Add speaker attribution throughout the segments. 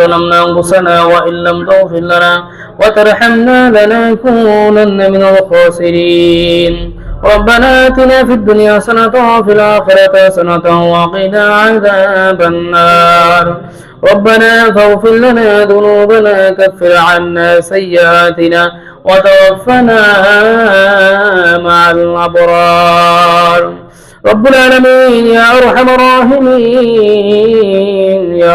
Speaker 1: ظلمنا أنفسنا وإن لم تغفر لنا وترحمنا لنكونن من الخاسرين. ربنا آتنا في الدنيا حسنة وفي الآخرة حسنة وقنا عذاب النار. ربنا فاغفر لنا ذنوبنا كفر عنا سيئاتنا وتوفنا مع الأبرار. رب العالمين يا أرحم الراحمين.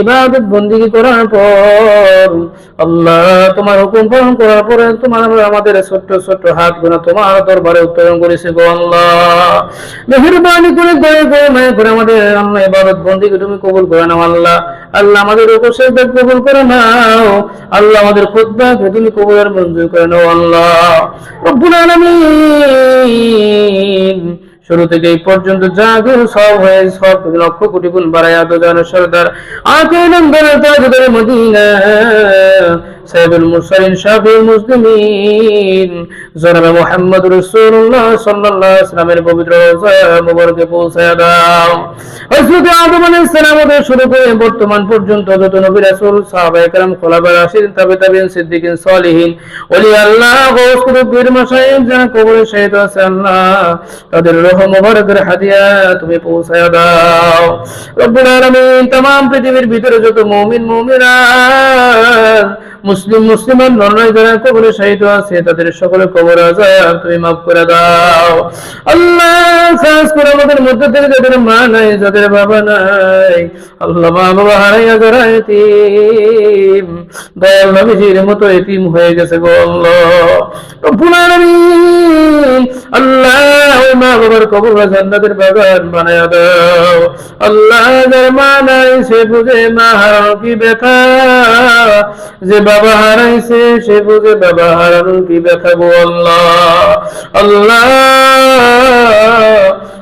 Speaker 1: ইবাদত বন্দিগি করার পর আল্লাহ তোমার হুকুম পালন করার পরে তোমার আমাদের ছোট্ট ছোট্ট হাত গুনা তোমার দরবারে উত্তোলন করেছে গো আল্লাহ। মেহরবানি করে, দয়া করে, মায়া করে আমাদের আল্লাহ ইবাদত বন্দিকে তুমি কবুল করে নাও আল্লাহ। আল্লাহ আমাদের উপসেদ কবুল করে নাও। আল্লাহ আমাদের খুতবাকে তুমি কবুলের মঞ্জুর করে নাও আল্লাহ। রব্বুল আলামিন শুরু থেকে এই পর্যন্ত যা গুরু সব হয়ে সব লক্ষ কোটি গুণ বাড়ায় তো জানো সরদার। আকে নন্দর তাজদার মদিনা। সাহেবুল মুরসালিন শাফিউল মুসলিমিন জনাবে মুহাম্মদ রাসূলুল্লাহ সাল্লাল্লাহু আলাইহি ওয়াসাল্লামের পবিত্র রওজা মুবারকে পৌঁছায় দাও হযরত আদম আলাইহিস সালাম থেকে শুরু করে বর্তমান পর্যন্ত যত নবী রাসূল সাহাবায়ে কেরাম খোলাফা রাশিদিন তাবে তাবিঈন সিদ্দিকিন সালিহিন ওলি আল্লাহ গৌস কুতুব পীর মাশায়েখ যারা কবরে শহীদ আছে আল্লাহ তাদের রূহ মুবারকের হাদিয়া তুমি পৌঁছায় দাও রব্বুল আলামিন तमाम পৃথিবীর ভিতরে যত মুমিন মুমিনাত মুসলিম মুসলিমান নরনারী যারা কবরে শহীদ আছে তাদের সকলে কবর তুমি মাফ করে দাও। আল্লাহ করে আমাদের মধ্যে থেকে যাদের মা নাই, যাদের বাবা নাই, আল্লাহ মা বাবা হারাইয়া যারা এতিম, দয়াল নবীজির মতো এতিম হয়ে গেছে গো আল্লাহ। আল্লাহ মা বাবার কবর জান্নাতের বাগান বানায় দাও। আল্লাহ যার মা নাই সে বুঝে মা হারানো কি ব্যথা। যে বাবা হারাইছে, সে বুঝে বাবা হারানো কি ব্যথা গো আল্লাহ। আল্লাহ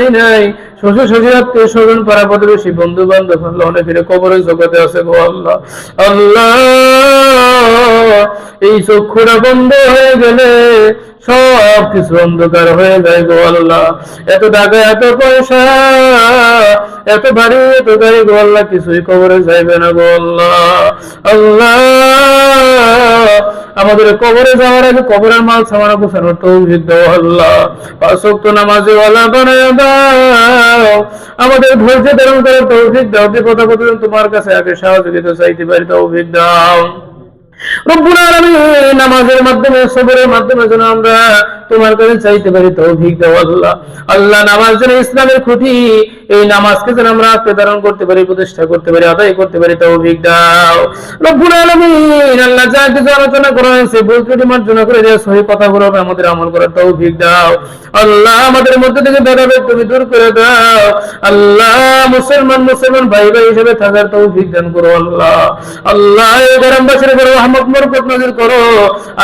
Speaker 1: নানি নাই। শ্বশুর শ্বশুর আত্মীয় স্বজন পাড়া প্রতিবেশী বন্ধু বান্ধব আল্লাহ অনেকের কবরের জগতে আছে গো আল্লাহ। আল্লাহ, এই চক্ষুরা বন্ধ হয়ে গেলে সব কিছু অন্ধকার হয়ে যায় গো আল্লাহ। এত টাকা এত পয়সা, এত বাড়ি এত গাড়ি গো আল্লাহ, কিছুই কবরে যাইবে না গো আল্লাহ। আল্লাহ আমাদের কবরে যাওয়ার আগে কবরের মাল সামানা গোছানোর তৌফিক দাও আল্লাহ। পাঁচক্ত নামাজে ওয়ালা বানায় দাও। আমাদের ধৈর্য ধারণ করার তৌফিক দাও। যে কথা কথা তোমার কাছে আগে সহযোগিতা চাইতে পারি, তৌফিক দাও। রব্বুল আলামিন নামাজের মাধ্যমে, সবরের মাধ্যমে যেন আমরা তোমার কাছে চাইতে পারি তৌফিক দাও আল্লাহ। আল্লাহ নামাজ যেন ইসলামের খুঁটি, এই নামাজকে যেন আমরা আঁকড়ে ধারণ করতে পারি, প্রতিষ্ঠা করতে পারি, আদায় করতে পারি, তৌফিক দাও। রব্বুল আলামিন, আল্লাহ যা কিছু আলোচনা করা হয়েছে, ভুল মার্জনা করে দেওয়া সহি কথাগুলো আমাদের আমল করার তৌফিক দাও। আল্লাহ আমাদের মধ্যে থেকে ভেদাভেদ তুমি দূর করে দাও। আল্লাহ মুসলমান মুসলমান ভাই ভাই হিসেবে থাকার তৌফিক দান করো আল্লাহ। আল্লাহ এই গ্রামবাসীর উপরে রহমত বরকত নাজিল করো।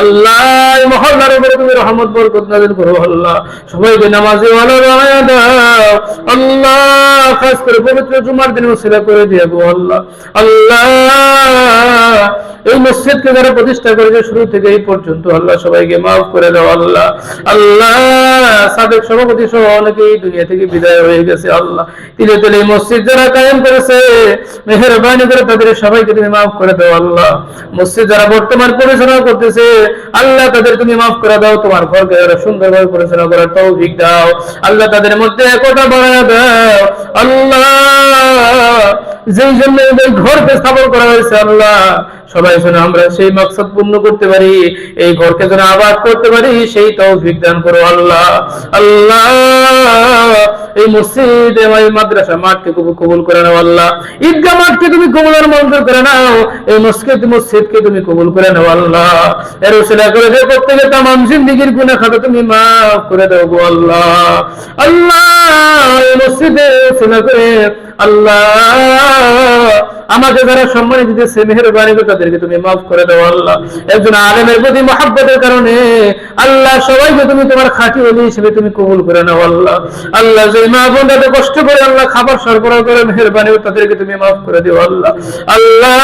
Speaker 1: আল্লাহ মহল্লার উপরে তুমি রহমত বরকত নাজিল করো, আল্লাহ। সবাইকে নামাজে ভালো বানায় দাও খাস করে পবিত্র জুমার দিন সেবা করে দিয়ে আল্লাহ। আল্লাহ, এই মসজিদকে যারা প্রতিষ্ঠা করেছে শুরু থেকে এই পর্যন্ত, আল্লাহ সবাইকে মাফ করে দাও আল্লাহ। আল্লাহ, সাবেক সভাপতি সহ অনেকেই দুনিয়া থেকে বিদায় হয়ে গেছে, আল্লাহ। তিলে তিলে মসজিদ যারা কায়েম করেছে, মেহরবানি করে তাদের সবাইকে তুমি মাফ করে দাও আল্লাহ। মসজিদ যারা বর্তমান পরিচালনা করতেছে, আল্লাহ তাদের তুমি মাফ করে দাও, তোমার ঘরকে যারা সুন্দরভাবে পরিচালনা করার তৌফিক দাও। আল্লাহ তাদের মধ্যে একতা বাড়ায় দাও। আল্লাহ যেই জন্য এই ঘরকে স্থাপন করা হয়েছে আল্লাহ। সবাই যেন আমরা সেই মাকসাদ পূর্ণ করতে পারি, এই ঘরকে যেন আবাদ করতে পারি, সেই তৌফিক দান করো আল্লাহ। আল্লাহ, এই এই মাদ্রাসা মাঠকে কবুল করে নাও আল্লাহ। ঈদগাহ মাঠকে তুমি কবুল আর মঞ্জুর করে নাও। এই মসজিদ মসজিদকে তুমি কবুল করে নাও আল্লাহ। এর করে খাতা তুমি মাফ করে দাও গো আল্লাহ। আল্লাহ, এই মসজিদে করে আল্লাহ। আল্লাহ। একজন আলেমের সবাইকে তুমি তোমার খাঁটি অলি হিসেবে তুমি কবুল করে নাও, আল্লাহ। আল্লাহ যে মা বোন কষ্ট করে আল্লাহ খাবার সরবরাহ করে মেহরবানি তাদেরকে তুমি মাফ করে দিও, আল্লাহ। আল্লাহ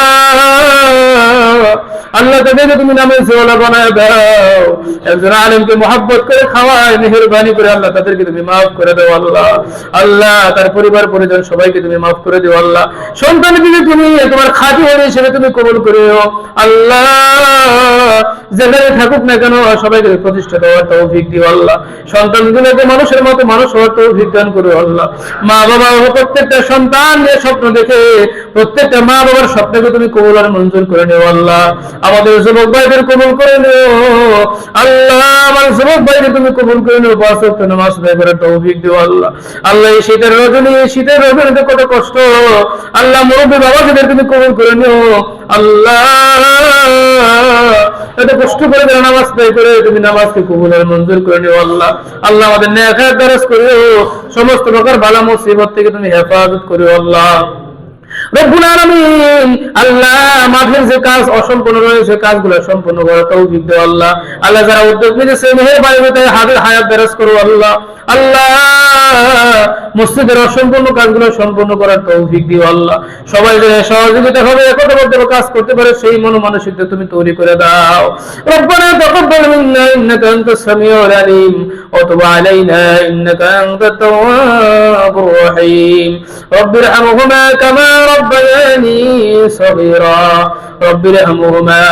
Speaker 1: আল্লাহ তাদেরকে তুমি নামে জোলা বানায় দাও। একজন আলেমকে মহাব্বত করে খাওয়ায়, মেহরবানি করে আল্লাহ তাদেরকে তুমি মাফ করে দাও আল্লাহ। আল্লাহ, তার পরিবার, পরিজন সবাইকে তুমি মাফ করে দিও আল্লাহ। সন্তানকে তুমি, তোমার খাঁটি হিসেবে তুমি কবুল করিও, আল্লাহ যেখানে থাকুক না কেন সবাইকে প্রতিষ্ঠা দেওয়ার তৌফিক দিও আল্লাহ। সন্তানগুলোকে মানুষের মতো মানুষ হওয়ার তৌফিক দান করো আল্লাহ। মা বাবা প্রত্যেকটা সন্তান নিয়ে স্বপ্ন দেখে, প্রত্যেকটা মা বাবার স্বপ্নকে তুমি কবুল আর মঞ্জুর করে নিও আল্লাহ। আমাদের যুবক ভাইদের কবুল করে নিও। আল্লাহ, আমার যুবক ভাইকে তুমি কবুল করে নিও। ওয়াক্ত নামাজ আদায় করার তৌফিক দিও আল্লাহ। আল্লাহ, এই শীতের রজনী এই শীতের রজনীতে কত কষ্ট। আল্লাহ, মুরব্বী বাবাদের তুমি কবুল করে নিও। আল্লাহ এত কষ্ট করে নামাজ আদায় করে, তুমি নামাজকে কবুল আর মঞ্জুর করে নিও আল্লাহ। আল্লাহ আমাদের নেখায় দরজ সমস্ত প্রকার বালা মুসিবত থেকে তুমি হেফাজত করিও আল্লাহ। আল্লাহ যে কাজ অসম্পূর্ণ রয়েছে কাজগুলো সম্পূর্ণ আল্লাহ। আল্লাহ যারা উদ্যোগ নিয়েছে মেহেরবানি তাদের হাতের হায়াত করো আল্লাহ। আল্লাহ মসজিদের অসম্পূর্ণ কাজগুলো সম্পূর্ণ করার তৌফিক দিও আল্লাহ। সবাই যেন সহযোগিতা হবে একটা বদল কাজ করতে পারে, সেই মনোমানসিকতা তুমি তৈরি করে দাও। রব্বানা তাকাব্বাল মিন্না ইন্নাকা আনতাস সামিউল আলিম, ওয়া তুব আলাইনা ইন্নাকা আনতাত তাওয়াবুর রহিম। রব্বির হামহুমা কামা রাব্বায়ানি সাগীরা। রব্বির হামহুমা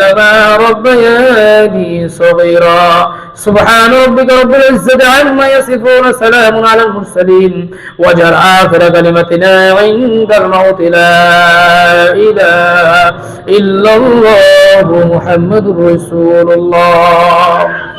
Speaker 1: কামা রাব্বায়ানি সাগীরা। سبحان ربك رب العزة عما يصفون سلام على المرسلين. واجعل آخر كلمتنا عند الموت لا إله إلا الله محمد رسول الله.